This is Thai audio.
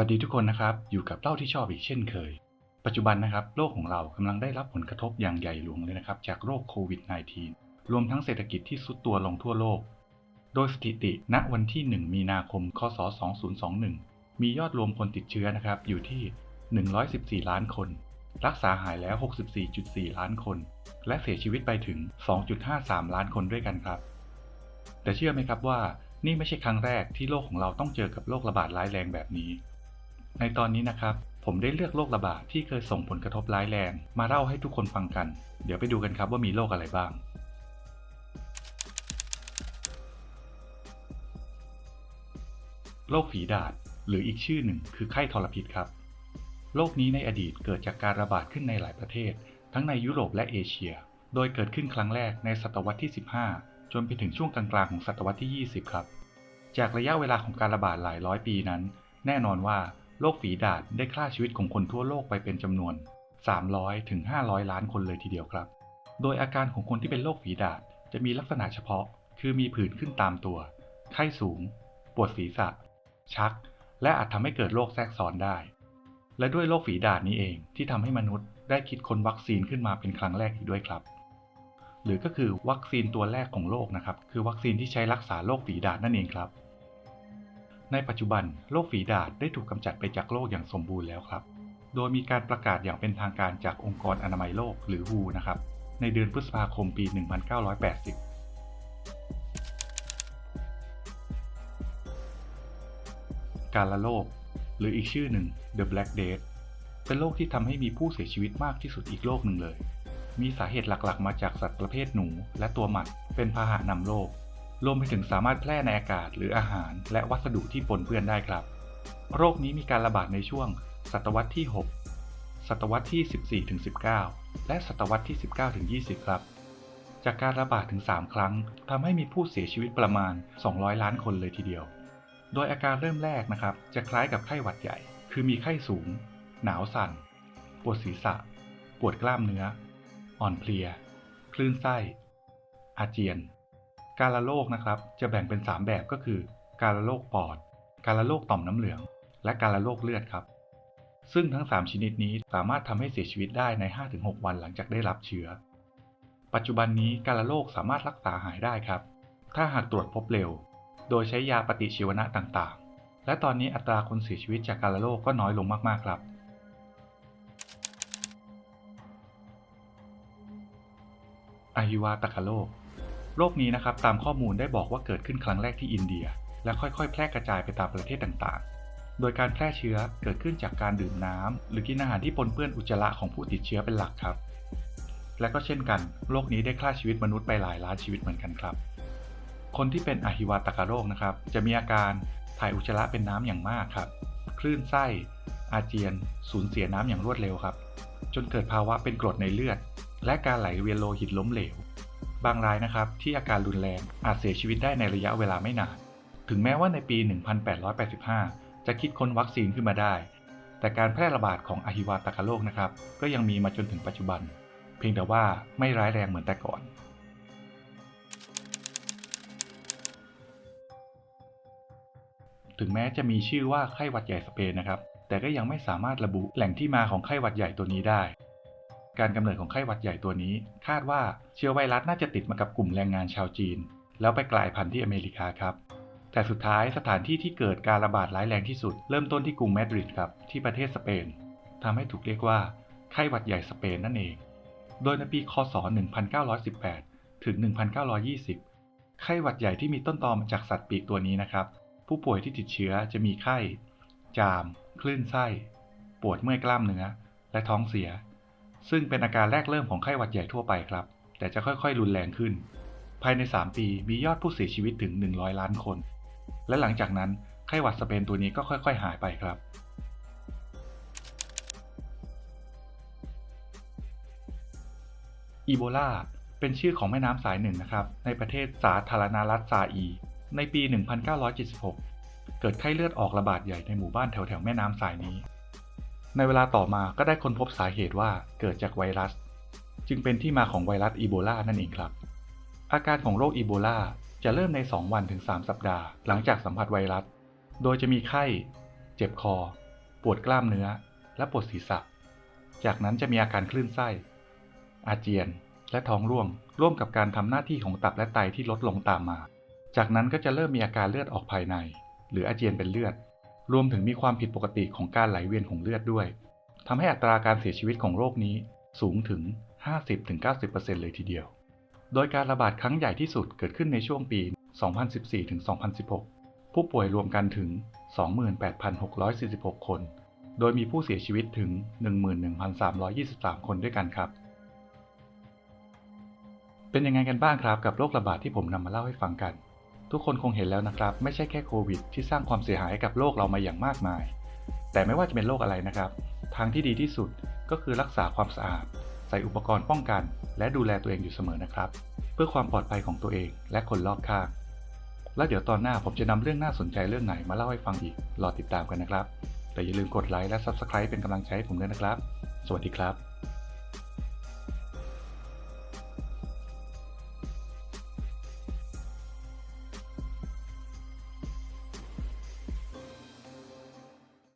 วัสดีทุกคนนะครับ อยู่กับเล่าที่ชอบอีกเช่นเคย ปัจจุบันนะครับ โลกของเรากำลังได้รับผลกระทบอย่างใหญ่หลวงเลยนะครับ จากโรคโควิด -19 รวมทั้งเศรษฐกิจที่ซุดตัวลงทั่วโลก โดยสถิติณวันที่ 1 มีนาคม คศ 2021 มียอดรวมคนติดเชื้อนะครับ อยู่ที่ 114 ล้านคน รักษาหายแล้ว 64.4 ล้านคน และเสียชีวิตไปถึง 2.53 ล้านคนด้วยกันครับ แต่เชื่อไหมครับว่านี่ไม่ใช่ครั้งแรกที่โลกของเราต้องเจอกับโรคระบาดร้ายแรงแบบนี้ ในตอนนี้นะครับ ผมได้เลือกโรคระบาดที่เคยส่งผลกระทบร้ายแรง มาเล่าให้ทุกคนฟังกัน เดี๋ยวไปดูกันครับว่ามีโรคอะไรบ้าง โรคฝีดาษหรืออีกชื่อหนึ่งคือไข้ทรพิษครับ โรคนี้ในอดีตเกิดจากการระบาดขึ้นในหลายประเทศ ทั้งในยุโรปและเอเชีย โดยเกิดขึ้นครั้งแรกในศตวรรษที่ 15 จนไปถึงช่วงกลางๆของศตวรรษที่ 20 ครับ จากระยะเวลาของการระบาดหลายร้อยปีนั้น แน่นอนว่า โรคฝีดาษได้ฆ่าชีวิตของคนทั่วโลกไปเป็นจำนวน 300 ถึง 500 ล้านคนเลยทีเดียวครับ โดยอาการของคนที่เป็นโรคฝีดาษจะมีลักษณะเฉพาะ คือมีผื่นขึ้นตามตัว ไข้สูง ปวดศีรษะ ชัก และอาจทำให้เกิดโรคแทรกซ้อนได้ และด้วยโรคฝีดาษนี้เองที่ทำให้มนุษย์ได้คิดค้นวัคซีนขึ้นมาเป็นครั้งแรกอีกด้วยครับ หรือก็คือวัคซีนตัวแรกของโลกนะครับ คือวัคซีนที่ใช้รักษาโรคฝีดาษนั่นเองครับ ในปัจจุบันโรคฝีดาษได้ถูกกำจัดไปจากโลกอย่างสมบูรณ์แล้วครับ โดยมีการประกาศอย่างเป็นทางการจากองค์กรอนามัยโลกหรือ WHO นะครับ ในเดือนพฤษภาคมปี 1980การละโรคหรืออีกชื่อหนึ่ง The Black Death เป็นโรคที่ทำให้มีผู้เสียชีวิตมากที่สุดอีกโรคหนึ่งเลย มีสาเหตุหลักๆ มาจากสัตว์ประเภทหนูและตัวหมัดเป็นพาหะนำโรค รวมไปถึงสามารถแพร่ในอากาศหรืออาหาร และวัสดุที่ปนเปื้อนได้ครับ โรคนี้มีการระบาดในช่วง ศตวรรษที่ 6 ศตวรรษที่ 14ถึง19 และศตวรรษที่ 19ถึง20 ครับ จากการระบาดถึง 3 ครั้งทำให้มีผู้เสียชีวิตประมาณ 200 ล้านคนเลยทีเดียว โดยอาการเริ่มแรกนะครับ จะคล้ายกับไข้หวัดใหญ่ คือมีไข้สูง หนาวสั่น ปวดศีรษะ ปวดกล้ามเนื้อ อ่อนเพลีย คลื่นไส้ อาเจียน การละโรคนะครับจะแบ่งเป็น 3 แบบก็คือ การละโรคปอด การละโรคต่อมน้ำเหลือง และการละโรคเลือดครับ ซึ่งทั้ง 3 ชนิดนี้สามารถทำให้เสียชีวิตได้ใน 5-6 วันหลังจากได้รับเชื้อ ปัจจุบันนี้การละโรคสามารถรักษาหายได้ครับ ถ้าหากตรวจพบเร็ว โดยใช้ยาปฏิชีวนะต่างๆ และตอนนี้อัตราคนเสียชีวิตจากการละโรคก็น้อยลงมากๆครับอาฮิวาตกโรค โรคนี้นะครับตามข้อมูลได้บอกว่าเกิดขึ้นครั้งแรกที่อินเดีย และค่อยๆ แพร่กระจายไปตามประเทศต่างๆ โดยการแพร่เชื้อเกิดขึ้นจากการดื่มน้ำหรือกินอาหารที่ปนเปื้อนอุจจาระของผู้ติดเชื้อเป็นหลักครับ และก็เช่นกันโรคนี้ได้ฆ่าชีวิตมนุษย์ไปหลายล้านชีวิตเหมือนกันครับ คนที่เป็นอะฮิวาตกาโรคนะครับ จะมีอาการถ่ายอุจจาระเป็นน้ำอย่างมากครับคลื่นไส้ อาเจียน สูญเสียน้ำอย่างรวดเร็วครับ จนเกิดภาวะเป็นกรดในเลือด และการไหลเวียนโลหิตล้มเหลว บางรายนะครับที่อาการรุนแรงอาจเสียชีวิตได้ในระยะเวลาไม่นาน ถึงแม้ว่าในปี 1885 จะคิดค้นวัคซีนขึ้นมาได้ แต่การแพร่ระบาดของอะฮิวาตกาโรคนะครับ ก็ยังมีมาจนถึงปัจจุบัน เพียงแต่ว่าไม่ร้ายแรงเหมือนแต่ก่อนถึงแม้จะมีชื่อว่าไข้หวัดใหญ่สเปนนะครับ แต่ก็ยังไม่สามารถระบุแหล่งที่มาของไข้หวัดใหญ่ตัวนี้ได้ การกำเนิดของไข้หวัดใหญ่ตัวนี้ คาดว่าเชื้อไวรัสน่าจะติดมากับกลุ่มแรงงานชาวจีน แล้วไปกลายพันธุ์ที่อเมริกาครับ แต่สุดท้ายสถานที่ที่เกิดการระบาดร้ายแรงที่สุด เริ่มต้นที่กรุงมาดริดครับที่ประเทศสเปนทำให้ถูกเรียกว่าไข้หวัดใหญ่สเปนนั่นเอง โดยในปีคศ 1918 ถึง 1920 ไข้หวัดใหญ่ที่มีต้นตอมาจากสัตว์ปีกตัวนี้นะครับ ผู้ป่วยที่ติดเชื้อจะมีไข้ จาม คลื่นไส้ ปวดเมื่อยกล้ามเนื้อ และท้องเสีย ซึ่งเป็นอาการแรกเริ่มของไข้หวัดใหญ่ทั่วไปครับ แต่จะค่อยๆ รุนแรงขึ้น ภายใน 3 ปีมียอดผู้เสียชีวิตถึง 100 ล้านคน และหลังจากนั้นไข้หวัดสเปนตัวนี้ก็ค่อยๆ หายไปครับ อีโบลาเป็นชื่อของแม่น้ำสายหนึ่งนะครับ ในประเทศสาธารณรัฐซาอี ในปี 1976 เกิดไข้เลือดออกระบาดใหญ่ในหมู่บ้านแถวๆแม่น้ำสายนี้ ในเวลาต่อมาก็ได้ค้นพบสาเหตุว่าเกิดจากไวรัส จึงเป็นที่มาของไวรัสอีโบลานั่นเองครับ อาการของโรคอีโบลาจะเริ่มใน 2 วันถึง 3 สัปดาห์ หลังจากสัมผัสไวรัส โดยจะมีไข้ เจ็บคอ ปวดกล้ามเนื้อ และปวดศีรษะ จากนั้นจะมีอาการคลื่นไส้ อาเจียน และท้องร่วง ร่วมกับการทำหน้าที่ของตับและไตที่ลดลงตามมา จากนั้นก็จะเริ่มมีอาการเลือดออกภายใน หรืออาเจียนเป็นเลือด รวมถึงมีความผิดปกติของการไหลเวียนของเลือดด้วยทำให้อัตราการเสียชีวิตของโรคนี้สูงถึง 50-90%เลยทีเดียว โดยการระบาดครั้งใหญ่ที่สุดเกิดขึ้นในช่วงปี 2014-2016 ผู้ป่วยรวมกันถึง 28,646 คน โดยมีผู้เสียชีวิตถึง 11,323 คนด้วยกันครับ เป็นยังไงกันบ้างครับกับโรคระบาดที่ผมนำมาเล่าให้ฟังกัน ทุกคนคงเห็นแล้วนะครับ ไม่ใช่แค่โควิด ที่สร้างความเสียหายให้กับโลกเรามาอย่างมากมาย แต่ไม่ว่าจะเป็นโรคอะไรนะครับ ทางที่ดีที่สุดก็คือรักษาความสะอาด ใส่อุปกรณ์ป้องกัน และดูแลตัวเองอยู่เสมอนะครับ เพื่อความปลอดภัยของตัวเองและคนรอบข้างแล้วเดี๋ยวตอนหน้าผมจะนำเรื่องน่าสนใจเรื่องไหนมาเล่าให้ฟังอีก รอติดตามกันนะครับ แต่อย่าลืมกดไลค์และ Subscribe เป็นกำลังใจให้ผมด้วยนะครับ สวัสดีครับ